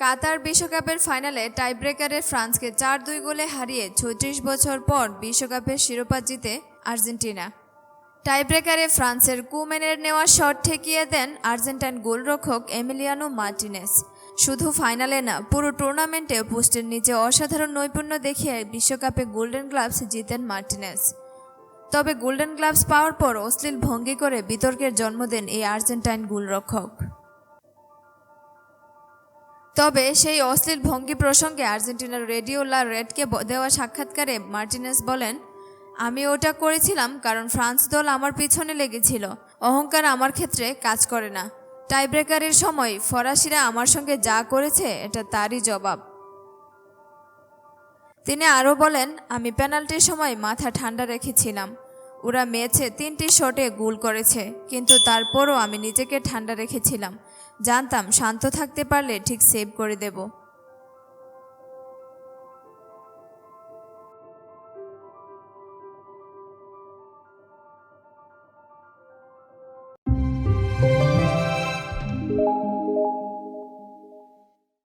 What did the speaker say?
কাতার বিশ্বকাপের ফাইনালে টাইব্রেকারে ফ্রান্সকে চার দুই গোলে হারিয়ে ছত্রিশ বছর পর বিশ্বকাপের শিরোপা জিতে আর্জেন্টিনা। টাইব্রেকারে ফ্রান্সের কুমেনের নেওয়া শট ঠেকিয়ে দেন আর্জেন্টাইন গোলরক্ষক এমিলিয়ানো মার্টিনেস। শুধু ফাইনালে না, পুরো টুর্নামেন্টে পোস্টের নিচে অসাধারণ নৈপুণ্য দেখিয়ে বিশ্বকাপে গোল্ডেন গ্লাভস জিতেন মার্টিনেস। তবে গোল্ডেন গ্লাভস পাওয়ার পর অশ্লীল ভঙ্গি করে বিতর্কের জন্ম দেন এই আর্জেন্টাইন গোলরক্ষক। তবে সেই অশ্লীল ভঙ্গি প্রসঙ্গে আর্জেন্টিনার রেডিও লা রেডকে দেওয়া সাক্ষাৎকারে মার্টিনেস বলেন, আমি ওটা করেছিলাম কারণ ফ্রান্স দল আমার পিছনে লেগেছিল। অহংকার আমার ক্ষেত্রে কাজ করে না। টাইব্রেকারের সময় ফরাসিরা আমার সঙ্গে যা করেছে, এটা তারই জবাব। তিনি আরও বলেন, আমি পেনাল্টির সময় মাথা ঠান্ডা রেখেছিলাম। ওরা ম্যাচে তিনটি শটে গোল করেছে, কিন্তু তারপরও আমি নিজেকে ঠান্ডা রেখেছিলাম। জানতাম, শান্ত থাকতে পারলে ঠিক সেভ করে দেব।